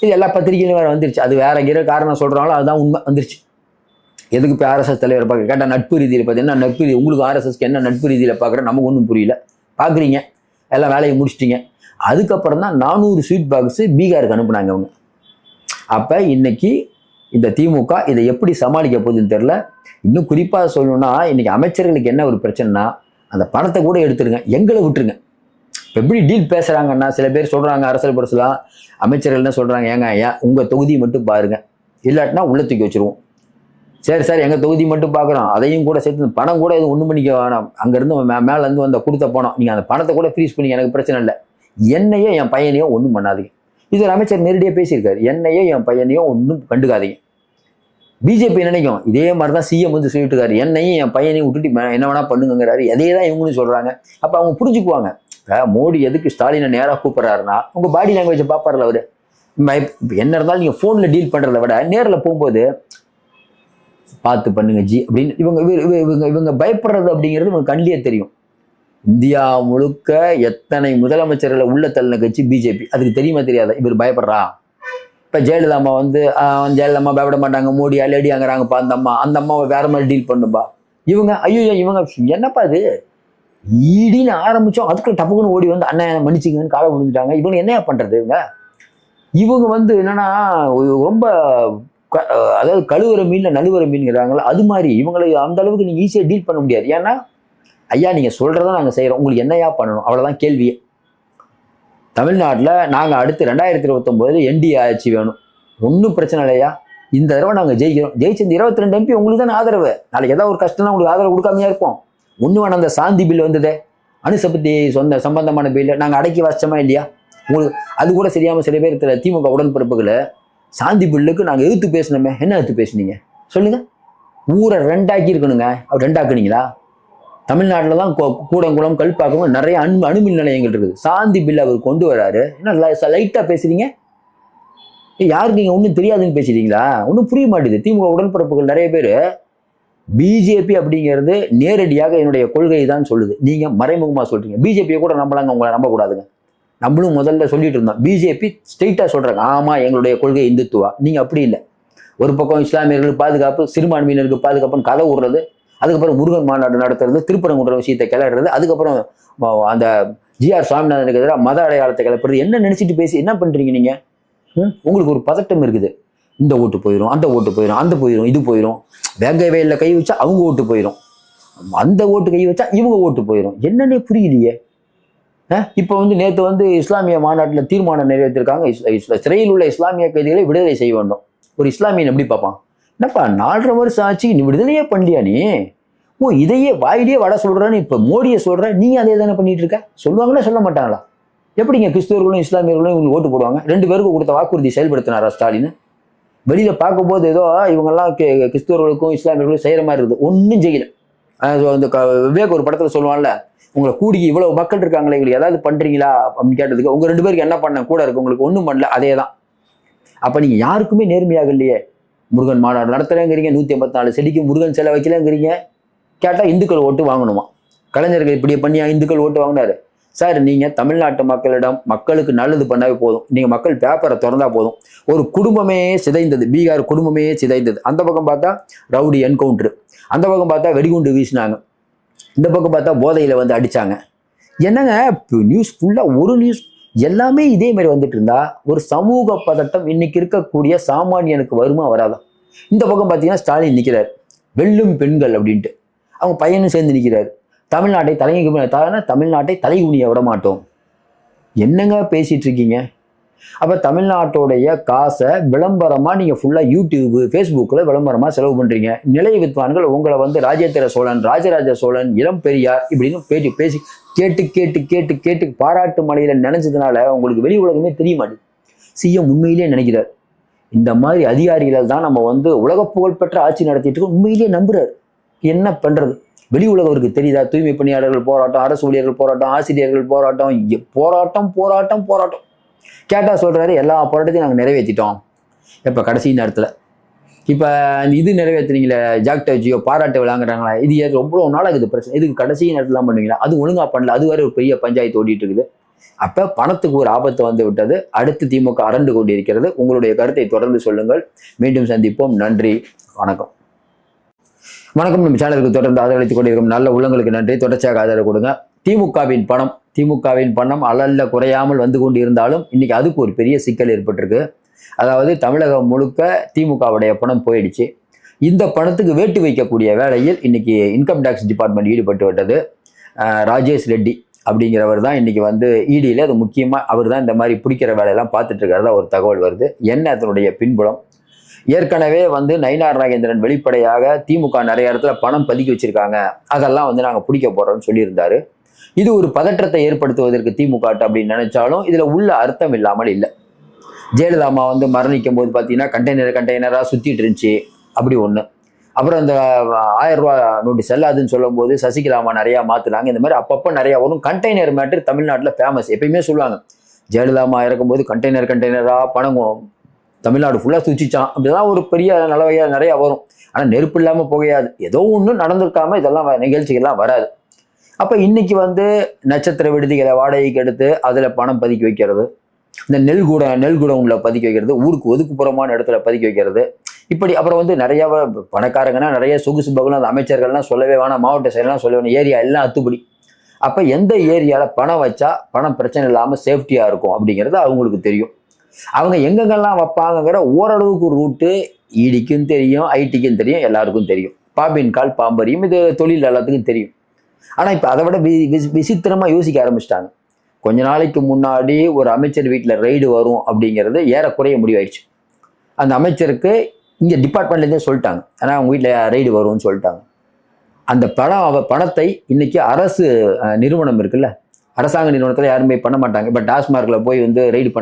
இது எல்லா பத்திரிகையிலும் வேறு வந்துருச்சு. அது வேற எங்கேயோ காரணம் சொல்கிறாங்களோ அதுதான் உண்மை வந்துருச்சு. எதுக்கு இப்போ ஆர்எஸ்எஸ் தலைவர் பார்க்க கேட்டால் நட்பு ரீதியில் பார்த்தீங்கன்னா நட்பு ரீதி உங்களுக்கு ஆர்எஸ்எஸ்க்கு என்ன நட்பு ரீதியில் பார்க்குற நமக்கு ஒன்றும் புரியல. பார்க்குறீங்க எல்லாம் வேலையை முடிச்சிட்டிங்க. அதுக்கப்புறம் தான் நானூறு ஸ்வீட் பாக்ஸு பீகாருக்கு அனுப்புனாங்க அவங்க. அப்போ இன்னைக்கு இந்த திமுக இதை எப்படி சமாளிக்க போகுதுன்னு தெரில இன்னும் குறிப்பாக சொல்லணும்னா இன்னைக்கு அமைச்சர்களுக்கு என்ன ஒரு பிரச்சனைனா அந்த பணத்தை கூட எடுத்துருங்க. எங்களை விட்டுருங்க. இப்போ எப்படி டீல் பேசுகிறாங்கன்னா சில பேர் சொல்கிறாங்க அரசியல் பரிசுலாம் அமைச்சர்கள் என்ன சொல்கிறாங்க ஏங்க ஏன் உங்கள் தொகுதியை மட்டும் பாருங்க. இல்லாட்டினா உள்ள தூக்கி வச்சிருவோம். சரி சார் எங்கள் தொகுதி மட்டும் பார்க்குறோம் அதையும் கூட சேர்த்து பணம் கூட எதுவும் ஒன்றும் பண்ணிக்க வேணாம். அங்கேருந்து மே மேலேருந்து வந்த கொடுத்த பணம். நீங்கள் அந்த பணத்தை கூட ஃப்ரீஸ் பண்ணி எனக்கு பிரச்சனை இல்லை. என்னையோ என் பையனையோ ஒன்றும் பண்ணாதீங்க. இது ஒரு அமைச்சர் நேரடியாக பேசியிருக்காரு. என்னையோ என் பையனையோ ஒன்றும் கண்டுக்காதீங்க. பிஜேபி நினைக்கும்? இதே மாதிரி தான் சிஎம் வந்து சொல்லிட்டு இருக்காரு. என்னையும் என் பையனையும் விட்டுட்டு என்ன வேணால் பண்ணுங்கிறாரு அதே தான் இவங்களும் சொல்கிறாங்க அப்போ அவங்க புரிஞ்சுக்குவாங்க. மோடி எதுக்கு ஸ்டாலினை நேராக கூப்பிட்றாருன்னா உங்கள் பாடி லாங்குவேஜை பார்ப்பார்ல அவர். என்ன இருந்தாலும் நீங்கள் ஃபோனில் டீல் பண்ணுறத விட நேரில் போகும்போது பார்த்து பண்ணுங்க ஜி அப்படின்னு இவங்க இவ- இவ- இவங்க இவங்க பயப்படுறது அப்படிங்கிறது இவங்க கண்ணிலே தெரியும். இந்தியா முழுக்க எத்தனை முதலமைச்சர்களை உள்ள தள்ளின கட்சி பிஜேபி அதுக்கு தெரியுமா தெரியாதா? இவர் பயப்படுறா. இப்போ ஜெயலலிதா அம்மா வந்து ஜெயலலிதா அம்மா பயப்பட மாட்டாங்க. மோடி அலேடியாங்கிறாங்கப்பா அந்த அம்மா அந்த அம்மாவை வேற மாதிரி டீல் பண்ணுப்பா இவங்க ஐயோ இவங்க என்னப்பா இது? ஈடின்னு ஆரம்பித்தோம் அதுக்குள்ள டப்புக்குன்னு ஓடி வந்து அண்ணன் மன்னிச்சிங்கன்னு காலை விழுந்துட்டாங்க இவங்க என்னையா பண்ணுறது இவங்க? இவங்க வந்து என்னன்னா ரொம்ப க- அதாவது கழுவுற மீன்ல நழுவுற மீன்கிறாங்களா அது மாதிரி இவங்களை அந்த அளவுக்கு நீங்கள் ஈஸியாக டீல் பண்ண முடியாது. ஏன்னா ஐயா நீங்கள் சொல்கிறத நாங்கள் செய்கிறோம் உங்களுக்கு என்னையா பண்ணணும்? அவ்வளோதான் கேள்வியே தமிழ்நாட்டில் நாங்கள் அடுத்து ரெண்டாயிரத்தி இருபத்தொம்போது என்டிஏ ஆட்சி வேணும். ஒன்றும் பிரச்சனை இல்லையா இந்த தடவை நாங்கள் ஜெயிக்கிறோம். ஜெயிச்சு இந்த இருபத்தி ரெண்டு எம்பி உங்களுக்கு தானே ஆதரவு. நாளைக்கு ஏதாவது ஒரு கஷ்டம்னா உங்களுக்கு ஆதரவு கொடுக்காமையா இருப்போம். ஒன்று வேணாம் அந்த சாந்தி பில் வந்ததே. அணுசக்தி சொந்த சம்பந்தமான பில்லை நாங்கள் அடக்கி வச்சோமா இல்லையா? உங்களுக்கு அது கூட சரியாமல் சில பேர் இருக்கிற திமுக உடன்பிறப்புகளை சாந்தி பில்லுக்கு நாங்கள் எதிர்த்து பேசினோமே. என்ன எதிர்த்து பேசுனீங்க? சொல்லுங்கள் ஊரை ரெண்டாக்கி இருக்கணுங்க. அவர் ரெண்டாக்குனீங்களா? தமிழ்நாட்டில் தான் கூடங்குளம் கல்பாக்கம் நிறைய அணு அணுமின் நிலையங்கள் இருக்குது. சாந்தி பில் அவர் கொண்டு வராரு. என்ன லைட்டாக பேசுறீங்க? யாருக்கு நீங்கள் ஒன்றும் தெரியாதுன்னு பேசுறீங்களா ஒன்றும் புரிய மாட்டேது திமுக உடன்பிறப்புகள் நிறைய பேர் பிஜேபி அப்படிங்கிறது நேரடியாக என்னுடைய கொள்கை தான் சொல்லுது. நீங்கள் மறைமுகமாக சொல்றீங்க. பிஜேபியை கூட நம்பலாங்க உங்களை நம்பக்கூடாதுங்க. நம்மளும் முதல்ல சொல்லிட்டு இருந்தோம். பிஜேபி ஸ்ட்ரெயிட்டாக சொல்கிறாங்க ஆமாம் எங்களுடைய கொள்கை இந்துத்துவா. நீங்கள் அப்படி இல்லை. ஒரு பக்கம் இஸ்லாமியர்களுக்கு பாதுகாப்பு சிறுபான்மையினருக்கு பாதுகாப்புன்னு கதை விடுறது அதுக்கப்புறம் முருகன் மாநாடு நடத்துறது திருப்பரங்குன்ற விஷயத்தை கிளறது அதுக்கப்புறம் அந்த ஜிஆர் சுவாமிநாதனுக்கு எதிராக மத அடையாளத்தை கிளப்புறது. என்ன நினைச்சிட்டு பேசி என்ன பண்றீங்க நீங்க? ம்? உங்களுக்கு ஒரு பதட்டம் இருக்குது. இந்த ஓட்டு போயிடும் அந்த ஓட்டு போயிடும் அந்த போயிடும் இது போயிடும் வேங்க வயலில் கை வச்சா அவங்க ஓட்டு போயிடும் அந்த ஓட்டு கை வச்சா இவங்க ஓட்டு போயிடும் என்னன்னே புரியலையே. இப்போ வந்து நேற்று வந்து இஸ்லாமிய மாநாட்டில் தீர்மானம் நிறைவேற்றிருக்காங்க. இஸ்- இஸ்- சிறையில் உள்ள இஸ்லாமிய கைதிகளை விடுதலை செய்ய வேண்டும். ஒரு இஸ்லாமியன் எப்படி பார்ப்பான்? என்னப்பா நாலரை வருஷம் ஆச்சு நீ விடுதலையே பண்ணலையா நீ? ஓ இதையே வாயிலேயே வட சொல்றேன்னு இப்போ மோடியை சொல்ற நீ அதே தானே பண்ணிட்டு இருக்க? சொல்லுவாங்களா சொல்ல மாட்டாங்களா? எப்படிங்க கிறிஸ்தவர்களும் இஸ்லாமியர்களும் இவங்க ஓட்டு போடுவாங்க? ரெண்டு பேருக்கு கொடுத்த வாக்குறுதி செயல்படுத்தினாரா ஸ்டாலின்? வெளியில பார்க்கும்போது ஏதோ இவங்கெல்லாம் கி- கிறிஸ்தவர்களுக்கும் இஸ்லாமியர்களுக்கும் செய்யற மாதிரி இருக்குது. ஒன்றும் செய்யல. அந்த க- விவேக் ஒரு படத்துல சொல்லுவான்ல உங்களை கூடிக்கு இவ்வளவு மக்கள் இருக்காங்களே எங்களுக்கு ஏதாவது பண்றீங்களா? அப்படின்னு கேட்டதுக்கு உங்க ரெண்டு பேருக்கு என்ன பண்ண கூட இருக்கு உங்களுக்கு ஒன்றும் பண்ணல அதே தான் அப்ப நீங்க யாருக்குமே நேர்மையாக இல்லையே முருகன் மாநாடு நடத்துறேங்கிறீங்க நூத்தி ஐம்பத்தி நாலு செடிக்கு முருகன் சிலை வைக்கலங்கிறீங்க கேட்டா இந்துக்கள் ஓட்டு வாங்கணுமா? கலைஞர்கள் இப்படி பண்ணியா இந்துக்கள் ஓட்டு வாங்கினாரு. சார் நீங்க தமிழ்நாட்டு மக்களிடம் மக்களுக்கு நல்லது பண்ணவே போதும். நீங்க மக்கள் பேப்பரை திறந்தா போதும். ஒரு குடும்பமே சிதைந்தது. பீகார் குடும்பமே சிதைந்தது. அந்த பக்கம் பார்த்தா ரவுடி என்கவுண்டர் அந்த பக்கம் பார்த்தா வெடிகுண்டு வீசினாங்க. இந்த பக்கம் பார்த்தா போதையில வந்து அடிச்சாங்க. என்னங்க நியூஸ் ஃபுல்லா ஒரு நியூஸ் எல்லாமே இதே மாதிரி வந்துட்டு இருந்தா ஒரு சமூக பதட்டம் இன்னைக்கு இருக்கக்கூடிய சாமானியனுக்கு வருமா வராதா? இந்த பக்கம் பார்த்தீங்கன்னா ஸ்டாலின் நிற்கிறார் வெல்லும் பெண்கள் அப்படின்ட்டு. அவங்க பையனும் சேர்ந்து நிற்கிறாரு தமிழ்நாட்டை தலை தமிழ்நாட்டை தலைகுனிய விட மாட்டோம் என்னங்க பேசிட்டு இருக்கீங்க அப்போ தமிழ்நாட்டோடைய காசை விளம்பரமாக நீங்கள் ஃபுல்லாக யூடியூப்பு ஃபேஸ்புக்கில் விளம்பரமாக செலவு பண்ணுறீங்க நிலை வித்வான்கள் உங்களை வந்து ராஜேந்திர சோழன் ராஜராஜ சோழன் இளம் பெரியார் இப்படின்னு பேசி பேசி கேட்டு கேட்டு கேட்டு கேட்டு பாராட்டு மலையில் நினைச்சதுனால உங்களுக்கு வெளி உலகமே தெரிய மாட்டேங்குது சிஎம் உண்மையிலேயே நினைக்கிறார். இந்த மாதிரி அதிகாரிகள் தான் நம்ம வந்து உலக புகழ்பெற்ற ஆட்சி நடத்திட்டு இருக்கோம். உண்மையிலேயே நம்புறாரு. என்ன பண்ணுறது வெளி உலகவருக்கு தெரியுதா? தூய்மை பணியாளர்கள் போராட்டம் அரசு ஊழியர்கள் போராட்டம் ஆசிரியர்கள் போராட்டம் போராட்டம் போராட்டம் போராட்டம். கேட்டா சொல்றாரு எல்லா போராட்டத்தையும் நாங்கள் நிறைவேற்றிட்டோம். இப்போ கடைசி நேரத்தில் இப்போ இது நிறைவேற்றுனீங்களே ஜாக்டோ ஜியோ பாராட்டு விளாங்குறாங்களா இது ஏது ரொம்ப நாள் ஆகுது பிரச்சனை? இதுக்கு கடைசி நேரத்தில் பண்ணுவீங்களா? அது ஒழுங்காக பண்ணல அது வரை ஒரு பெரிய பஞ்சாயத்து ஓடிட்டு இருக்குது அப்போ பணத்துக்கு ஒரு ஆபத்து வந்து விட்டது அடுத்து திமுக அரண்டு கொண்டிருக்கிறது. உங்களுடைய கருத்தை தொடர்ந்து சொல்லுங்கள். மீண்டும் சந்திப்போம். நன்றி. வணக்கம். வணக்கம். நம்ம சேனலுக்கு தொடர்ந்து ஆதரவளித்துக் கொண்டிருக்கும் நல்ல உள்ளங்களுக்கு நன்றி. தொடர்ச்சியாக ஆதரவு கொடுங்க. திமுகவின் பணம் திமுகவின் பணம் அலல்ல குறையாமல் வந்து கொண்டு இருந்தாலும் இன்னைக்கு அதுக்கு ஒரு பெரிய சிக்கல் ஏற்பட்டிருக்கு. அதாவது தமிழகம் முழுக்க திமுகவுடைய பணம் போயிடுச்சு. இந்த பணத்துக்கு வேட்டு வைக்கக்கூடிய வேலையில் இன்னைக்கு இன்கம் டேக்ஸ் டிபார்ட்மெண்ட் ஈடுபட்டு விட்டது. ராஜேஷ் ரெட்டி அப்படிங்கிறவர் தான் இன்னைக்கு வந்து இடியில் அது முக்கியமாக அவர் தான் இந்த மாதிரி பிடிக்கிற வேலையெல்லாம் பார்த்துட்டு இருக்கிறதா ஒரு தகவல் வருது. என்ன அதனுடைய பின்புலம்? ஏற்கனவே வந்து நயினார் நாகேந்திரன் வெளிப்படையாக திமுக நிறைய இடத்துல பணம் பதுக்கி வச்சிருக்காங்க. அதெல்லாம் வந்து நாங்கள் பிடிக்க போறோம்னு சொல்லியிருந்தாரு. இது ஒரு பதற்றத்தை ஏற்படுத்துவதற்கு திமுக அப்படின்னு நினைச்சாலும் இதுல உள்ள அர்த்தம் இல்லாமல் இல்லை. ஜெயலலிதா அம்மா வந்து மரணிக்கும் போது பார்த்தீங்கன்னா கண்டெய்னர் கண்டெய்னராக சுத்திட்டு இருந்துச்சு. அப்படி ஒன்று அப்புறம் இந்த ஆயிரம் ரூபா நோட்டு செல்லாதுன்னு சொல்லும்போது சசிகலா அம்மா நிறையா மாற்றினாங்க இந்த மாதிரி அப்பப்போ நிறையா வரும். கண்டெய்னர் மேட்ரு தமிழ்நாட்டில் ஃபேமஸ் எப்பயுமே சொல்லுவாங்க. ஜெயலலிதா அம்மா இறக்கும்போது கண்டெய்னர் கண்டெய்னராக பணம் தமிழ்நாடு ஃபுல்லாக சுச்சிச்சான் அப்படிதான் ஒரு பெரிய நிலவையாக நிறையா வரும். ஆனால் நெருப்பு இல்லாமல் புகையாது. ஏதோ ஒன்றும் நடந்திருக்காமல் இதெல்லாம் வ- நிகழ்ச்சிகள்லாம் வராது. அப்போ இன்றைக்கி வந்து நட்சத்திர விடுதிகளை வாடகைக்கு எடுத்து அதில் பணம் பதுக்கி வைக்கிறது. இந்த நெல் கூட நெல் குடவுன்ல பதுக்கி வைக்கிறது. ஊருக்கு ஒதுக்குப்புறமான இடத்துல பதுக்கி வைக்கிறது. இப்படி அப்புறம் வந்து நிறையா பணக்காரங்கன்னா நிறைய சொகுசு பகுலம் அந்த அமைச்சர்கள்லாம் சொல்லவே வேணாம். மாவட்ட செயலாம் சொல்ல வேணும். ஏரியா எல்லாம் அத்துப்படி. அப்போ எந்த ஏரியாவில் பணம் வச்சா பணம் பிரச்சனை இல்லாமல் சேஃப்டியாக இருக்கும் அப்படிங்கிறது அவங்களுக்கு தெரியும். அவங்க எங்கெங்கெல்லாம் வைப்பாங்கங்கிற ஓரளவுக்கு ரூட்டு இடிக்கும் தெரியும் ஐடிக்கும் தெரியும் எல்லாருக்கும் தெரியும். பாம்பின் கால் பாம்பரியும் இது தொழில் எல்லாத்துக்கும் தெரியும். ஆனால் இப்போ அதை விட வி வி- யோசிக்க ஆரம்பிச்சிட்டாங்க. கொஞ்ச நாளைக்கு முன்னாடி ஒரு அமைச்சர் வீட்டில் ரைடு வரும் அப்படிங்கிறது ஏறக்குறைய முடிவாயிடுச்சு. அந்த அமைச்சருக்கு இங்கே டிபார்ட்மெண்ட்லேருந்தே சொல்லிட்டாங்க. ஆனால் அவங்க வீட்டில் ரைடு வரும்னு சொல்லிட்டாங்க. அந்த பணம் அவ பணத்தை இன்னைக்கு அரசு நிறுவனம் இருக்குல்ல அரசாங்க நிறுவனத்தில் யாருமே பண்ண மாட்டாங்க. இப்போ டாஸ்மார்க்கில் போய் வந்து ரைடு பண்ண